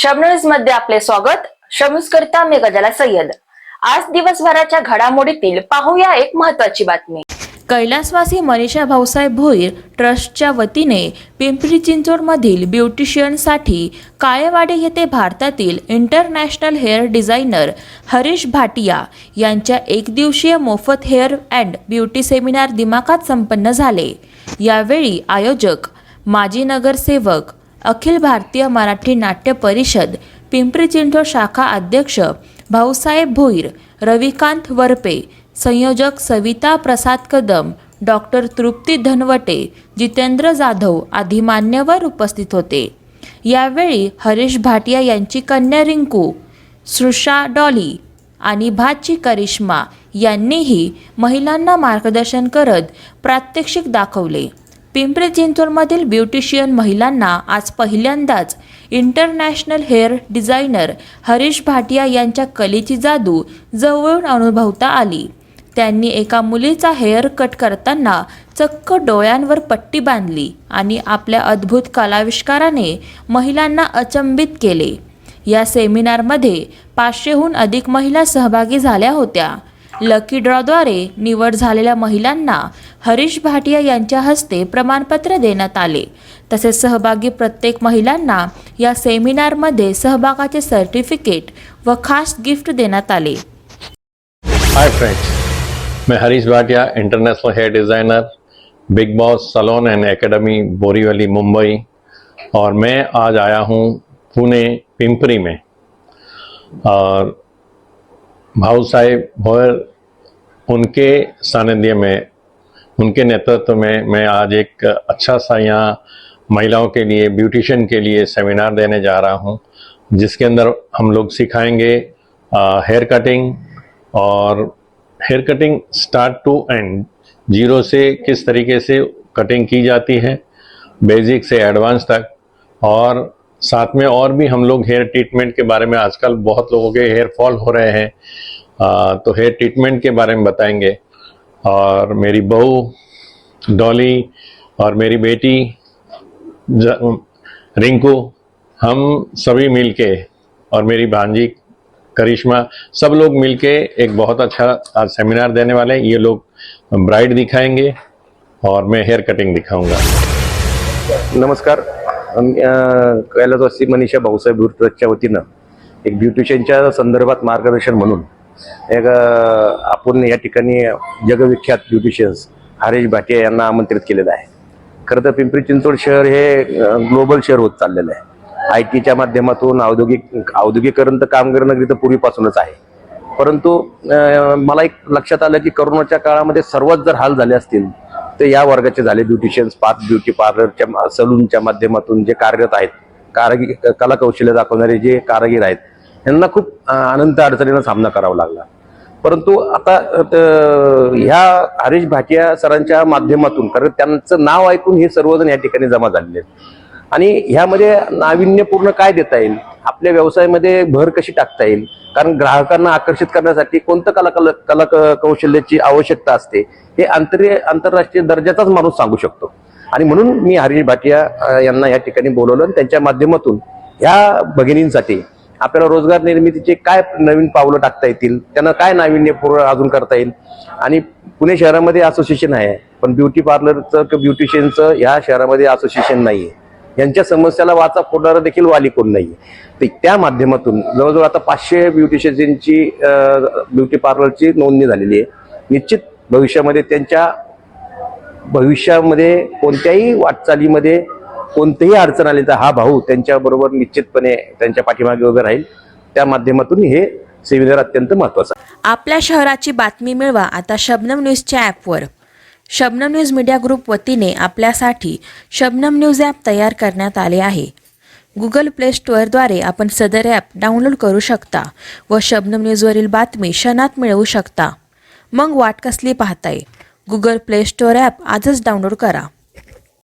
शबनूजमध्ये आपले स्वागत. शमूज करता मी गजाला सय्यद. आज दिवसभराच्या घडामोडीतील पाहूया एक महत्वाची बातमी. कैलासवासी मनीषा भाऊसाहेब भोईर ट्रस्टच्या वतीने पिंपरी चिंचवडमधील ब्युटिशियनसाठी काळेवाडी येथे भारतातील international hair designer Harish Bhatia यांच्या एकदिवसीय मोफत हेअर अँड ब्युटी सेमिनार दिमाखात संपन्न झाले. यावेळी आयोजक माजी नगरसेवक अखिल भारतीय मराठी नाट्य परिषद पिंपरी चिंचवड शाखा अध्यक्ष भाऊसाहेब भोईर रविकांत वरपे संयोजक सविता प्रसाद कदम डॉक्टर तृप्ती धनवटे जितेंद्र जाधव आदी मान्यवर उपस्थित होते. यावेळी हरीश भाटिया यांची कन्या रिंकू सृषा डॉली आणि भाची करिश्मा यांनीही महिलांना मार्गदर्शन करत प्रात्यक्षिक दाखवले. पिंपरी चिंचवडमधील ब्युटिशियन महिलांना आज पहिल्यांदाच international hair designer Harish Bhatia यांच्या कलेची जादू जवळून अनुभवता आली. त्यांनी एका मुलीचा हेअर कट करताना चक्क डोळ्यांवर पट्टी बांधली आणि आपल्या अद्भुत कलाविष्काराने महिलांना अचंबित केले. या सेमिनारमध्ये पाचशेहून अधिक महिला सहभागी झाल्या होत्या. लकी ड्रॉद्वारे निवड झालेल्या महिलांना हरीश भाटिया यांच्या हस्ते प्रमाणपत्र देण्यात आले. तसेच सहभागी प्रत्येक महिलांना या सेमिनारमध्ये सहभागाचे सर्टिफिकेट व खास गिफ्ट देण्यात आले. हाय फ्रेंड्स मैं Harish Bhatia international hair designer big boss salon and academy Borivali Mumbai और मैं आज आया हूँ पुणे पिंपरी में। और भाऊ साहेब भोयर उनके सानिध्य में, उनके नेतृत्व में मैं आज एक अच्छा सा यहाँ महिलाओं के लिए, ब्यूटिशियन के लिए सेमिनार देने जा रहा हूँ, जिसके अंदर हम लोग सिखाएँगे हेयर कटिंग और hair cutting start to end zero से किस तरीके से कटिंग की जाती है बेसिक से एडवांस तक, और साथ में और भी हम लोग हेयर ट्रीटमेंट के बारे में आजकल बहुत लोगों के हेयर फॉल हो रहे हैं तो हेयर ट्रीटमेंट के बारे में बताएँगे। और मेरी बहू डॉली और मेरी बेटी रिंकू हम सभी मिलके और मेरी भांजी करिश्मा सब लोग मिलके एक बहुत अच्छा आज सेमिनार देने वाले हैं। ये लोग ब्राइड दिखाएँगे और मैं हेयर कटिंग दिखाऊँगा। नमस्कार। आम्ही, अं, कैलासवासी मनीषा भाऊसाहेब ट्रस्टच्या वतीनं एक ब्युटिशियनच्या संदर्भात मार्गदर्शन म्हणून एक आपण या ठिकाणी जगविख्यात ब्युटिशियन्स हरीश भाटिया यांना आमंत्रित केलेलं आहे. खरं तर पिंपरी चिंचवड शहर हे ग्लोबल शहर होत चाललेलं आहे. आय टीच्या माध्यमातून औद्योगिक औद्योगिकरण तर कामगार नगरी तर पूर्वीपासूनच आहे. परंतु मला एक लक्षात आलं की करोनाच्या काळामध्ये सर्वात जर हाल झाले असतील तर या वर्गाचे झाले ब्युटिशियन्स पाच ब्युटी पार्लरच्या सलूनच्या माध्यमातून जे कार्यरत आहेत कारागीर कला कौशल्य दाखवणारे जे कारागीर आहेत यांना खूप अनंत अडचणींना सामना करावा लागला. परंतु आता ह्या हरीश भाटिया सरांच्या माध्यमातून कारण त्यांचं नाव ऐकून हे सर्वजण या ठिकाणी जमा झालेले आहेत. आणि ह्यामध्ये नाविन्यपूर्ण काय देता येईल? आपल्या व्यवसायामध्ये भर कशी टाकता येईल? कारण ग्राहकांना आकर्षित करण्यासाठी कोणतं कला कला कला कौशल्याची आवश्यकता असते? हे आंतर आंतरराष्ट्रीय दर्जाचाच माणूस सांगू शकतो. आणि म्हणून मी हरीश भाटिया यांना या ठिकाणी बोलवलं आणि त्यांच्या माध्यमातून ह्या भगिनींसाठी आपल्याला रोजगार निर्मितीचे काय नवीन पावलं टाकता येतील? त्यांना काय नाविन्यपूर्ण अजून करता येईल? आणि पुणे शहरामध्ये असोसिएशन आहे पण ब्युटी पार्लरचं किंवा ब्युटिशियनचं ह्या शहरामध्ये असोसिएशन नाही आहे यांच्या समस्याला वाचा फोडणारं देखील वाली कोण नाही तर त्या माध्यमातून जवळजवळ आता पाचशे ब्युटिशियनची ब्युटी पार्लरची नोंदणी झालेली आहे. निश्चित भविष्यामध्ये त्यांच्या भविष्यामध्ये कोणत्याही वाटचालीमध्ये कोणतीही अडचण आली तर हा भाऊ त्यांच्याबरोबर निश्चितपणे त्यांच्या पाठीमागे उभे राहील. त्या माध्यमातून हे सेमिनार अत्यंत महत्वाचं आपल्या शहराची बातमी मिळवा आता शबनम न्यूजच्या ॲपवर. शबनम न्यूज मीडिया ग्रुप वतीने आपल्यासाठी शबनम न्यूज ॲप तयार करण्यात आले आहे. गुगल प्ले स्टोअरद्वारे आपण सदर ॲप डाउनलोड करू शकता व शबनम न्यूजवरील बातमी क्षणात मिळवू शकता. मग वाट कसली पाहताय? गुगल प्ले स्टोअर ॲप आजच डाउनलोड करा.